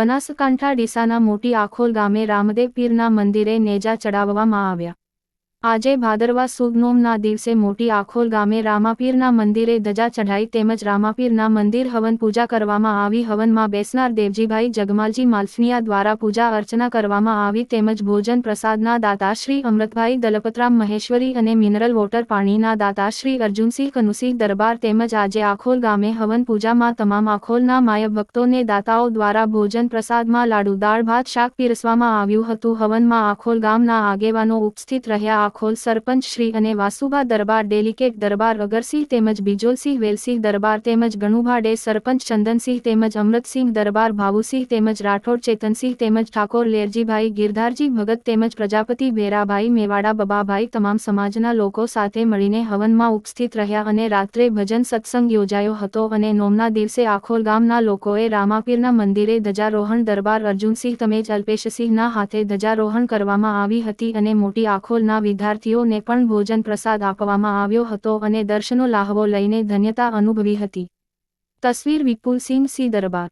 બનાસકાંઠા ડીસાના મોટી આખોલ ગામે રામદેવ પીરના મંદિરે નેજા ચડાવવામાં આવ્યા. આજે ભાદરવા સુદ નોમના દિવસે મોટી આખોલ ગામે રામાપીરના મંદિરે ધજા ચઢાઈ તેમજ રામાપીરના મંદિર હવન પૂજા કરવામાં આવી. હવનમાં બેસનાર દેવજીભાઈ જગમાલજી માલસનિયા દ્વારા પૂજા અર્ચના કરવામાં આવી તેમજ ભોજન પ્રસાદના દાતા શ્રી અમૃતભાઈ દલપતરામ મહેશ્વરી અને મિનરલ વોટર પાણીના દાતા શ્રી અર્જુનસિંહ કનુસિંહ દરબાર તેમજ આજે આખોલ ગામે હવન પૂજામાં તમામ આખોલના માયબ ભક્તોને દાતાઓ દ્વારા ભોજન પ્રસાદમાં લાડુ, દાળ, ભાત, શાક પીરસવામાં આવ્યું હતું. હવનમાં આખોલ ગામના આગેવાનો ઉપસ્થિત રહ્યા. આખોલ સરપંચ શ્રી અને વાસુભા દરબાર ડેલિકેટ દરબાર અગરસિંહ તેમજ બિજોલસિંહ, વેલસિંહ દરબાર તેમજ ગણુભાડે સરપંચ ચંદનસિંહ તેમજ અમૃતસિંહ દરબાર, ભાવુસિંહ તેમજ રાઠોડ ચેતનસિંહ તેમજ ઠાકોર લેરજીભાઈ, ગિરધારજી ભગત તેમજ પ્રજાપતિ ભેરાભાઈ મેવાડા બબાભાઈ તમામ સમાજના લોકો સાથે મળીને હવનમાં ઉપસ્થિત રહ્યા અને રાત્રે ભજન સત્સંગ યોજાયો હતો અને નોમના દિવસે આખોલ ગામના લોકોએ રામાપીરના મંદિરે ધજારોહણ દરબાર અર્જુનસિંહ તેમજ અલ્પેશસિંહના હાથે ધજારોહણ કરવામાં આવી હતી અને મોટી આખોલના વિદ્યાર્થીઓને પણ ભોજન પ્રસાદ આપવામાં આવ્યો હતો અને દર્શનો લાહવો લઈને ધન્યતા અનુભવી હતી. તસવીર વિપુલસિંહ સી દરબાર.